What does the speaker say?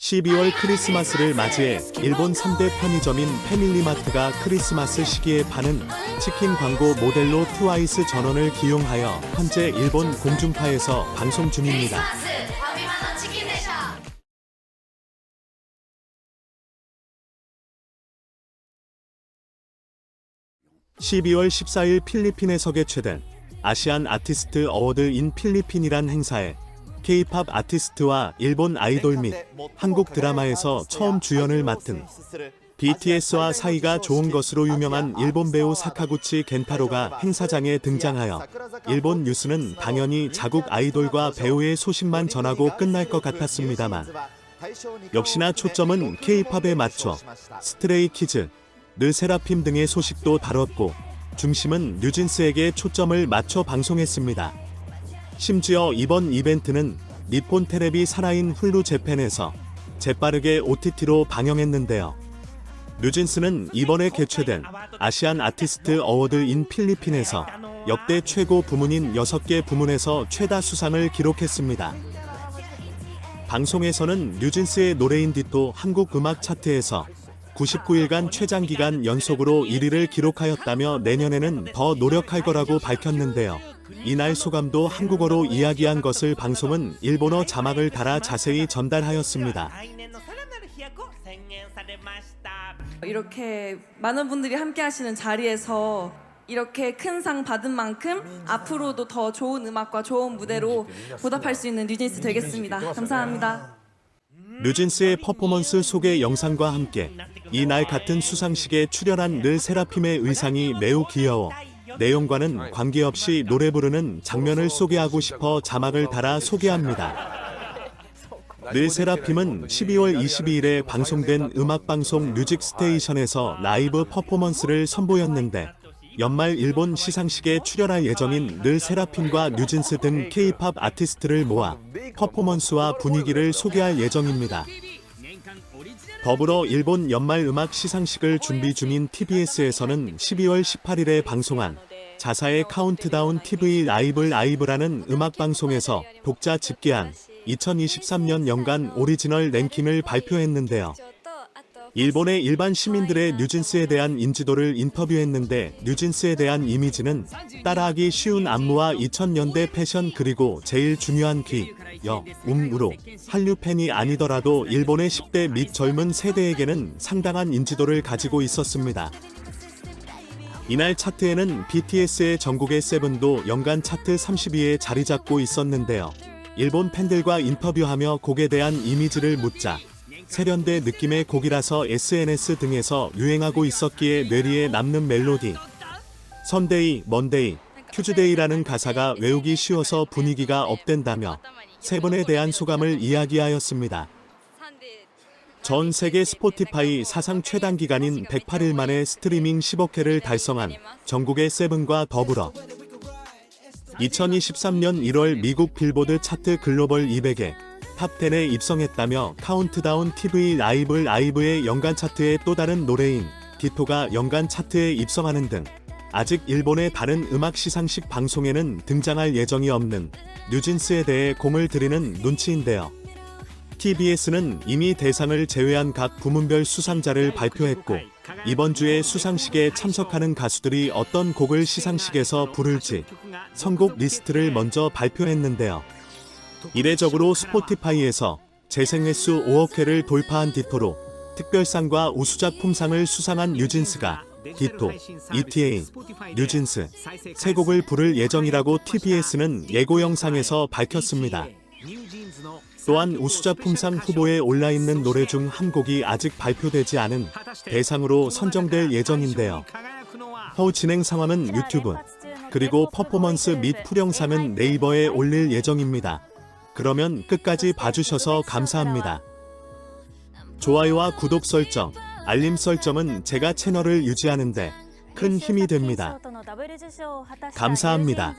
12월 크리스마스를 맞이해 일본 3대 편의점인 패밀리마트가 크리스마스 시기에 파는 치킨 광고 모델로 트와이스 전원을 기용하여 현재 일본 공중파에서 방송 중입니다. (12월 14일) 필리핀에서 개최된 아시안 아티스트 어워드인 필리핀이란 행사에 K-팝 아티스트와 일본 아이돌 및 한국 드라마에서 처음 주연을 맡은 BTS와 사이가 좋은 것으로 유명한 일본 배우 사카구치 겐타로가 행사장에 등장하여 일본 뉴스는 당연히 자국 아이돌과 배우의 소식만 전하고 끝날 것 같았습니다만 역시나 초점은 K-팝에 맞춰 스트레이 키즈, 르세라핌 등의 소식도 다뤘고 중심은 뉴진스에게 초점을 맞춰 방송했습니다. 심지어 이번 이벤트는 니폰 테레비 살아인 훌루 재팬에서 재빠르게 OTT로 방영했는데요. 뉴진스는 이번에 개최된 아시안 아티스트 어워드 인 필리핀에서 역대 최고 부문인 6개 부문에서 최다 수상을 기록했습니다. 방송에서는 뉴진스의 노래인 디토 한국 음악 차트에서 99일간 최장기간 연속으로 1위를 기록하였다며 내년에는 더 노력할 거라고 밝혔는데요. 이날 소감도 한국어로 이야기한 것을 방송은 일본어 자막을 달아 자세히 전달하였습니다. 이렇게 많은 분들이 함께 하시는 자리에서 이렇게 큰 상 받은 만큼 앞으로도 더 좋은 음악과 좋은 무대로 보답할 수 있는 뉴진스 되겠습니다. 감사합니다. 뉴진스의 퍼포먼스 소개 영상과 함께 이날 같은 수상식에 출연한 늘 세라핌의 의상이 매우 귀여워 내용과는 관계없이 노래 부르는 장면을 소개하고 싶어 자막을 달아 소개합니다. 르 세라핌은 12월 22일에 방송된 음악방송 뮤직 스테이션에서 라이브 퍼포먼스를 선보였는데 연말 일본 시상식에 출연할 예정인 르 세라핌과 뉴진스 등 K-팝 아티스트를 모아 퍼포먼스와 분위기를 소개할 예정입니다. 더불어 일본 연말 음악 시상식을 준비 중인 TBS에서는 12월 18일에 방송한 자사의 카운트다운 TV 라이브 라이브라는 음악 방송에서 독자 집계한 2023년 연간 오리지널 랭킹을 발표했는데요. 일본의 일반 시민들의 뉴진스에 대한 인지도를 인터뷰했는데 뉴진스에 대한 이미지는 따라하기 쉬운 안무와 2000년대 패션 그리고 제일 중요한 귀, 여, 음으로 한류 팬이 아니더라도 일본의 10대 및 젊은 세대에게는 상당한 인지도를 가지고 있었습니다. 이날 차트에는 BTS의 전국의 세븐도 연간 차트 30위에 자리 잡고 있었는데요. 일본 팬들과 인터뷰하며 곡에 대한 이미지를 묻자 세련된 느낌의 곡이라서 SNS 등에서 유행하고 있었기에 뇌리에 남는 멜로디. 선데이, 먼데이, 튜즈데이라는 가사가 외우기 쉬워서 분위기가 업된다며 세븐에 대한 소감을 이야기하였습니다. 전 세계 스포티파이 사상 최단 기간인 108일 만에 스트리밍 10억회를 달성한 전국의 세븐과 더불어 2023년 1월 미국 빌보드 차트 글로벌 200에 탑10에 입성했다며 카운트다운 TV 라이브 라이브의 연간 차트의 또 다른 노래인 디토가 연간 차트에 입성하는 등 아직 일본의 다른 음악 시상식 방송에는 등장할 예정이 없는 뉴진스에 대해 공을 들이는 눈치인데요. TBS는 이미 대상을 제외한 각 부문별 수상자를 발표했고 이번 주에 수상식에 참석하는 가수들이 어떤 곡을 시상식에서 부를지 선곡 리스트를 먼저 발표했는데요. 이례적으로 스포티파이에서 재생 횟수 5억 회를 돌파한 디토로 특별상과 우수작품상을 수상한 뉴진스가 디토, ETA, 뉴진스 세 곡을 부를 예정이라고 TBS는 예고 영상에서 밝혔습니다. 또한 우수작품상 후보에 올라 있는 노래 중 한 곡이 아직 발표되지 않은 대상으로 선정될 예정인데요. 허우 진행 상황은 유튜브, 그리고 퍼포먼스 및 풀영상은 네이버에 올릴 예정입니다. 그러면 끝까지 봐주셔서 감사합니다. 좋아요와 구독 설정, 알림 설정은 제가 채널을 유지하는데 큰 힘이 됩니다. 감사합니다.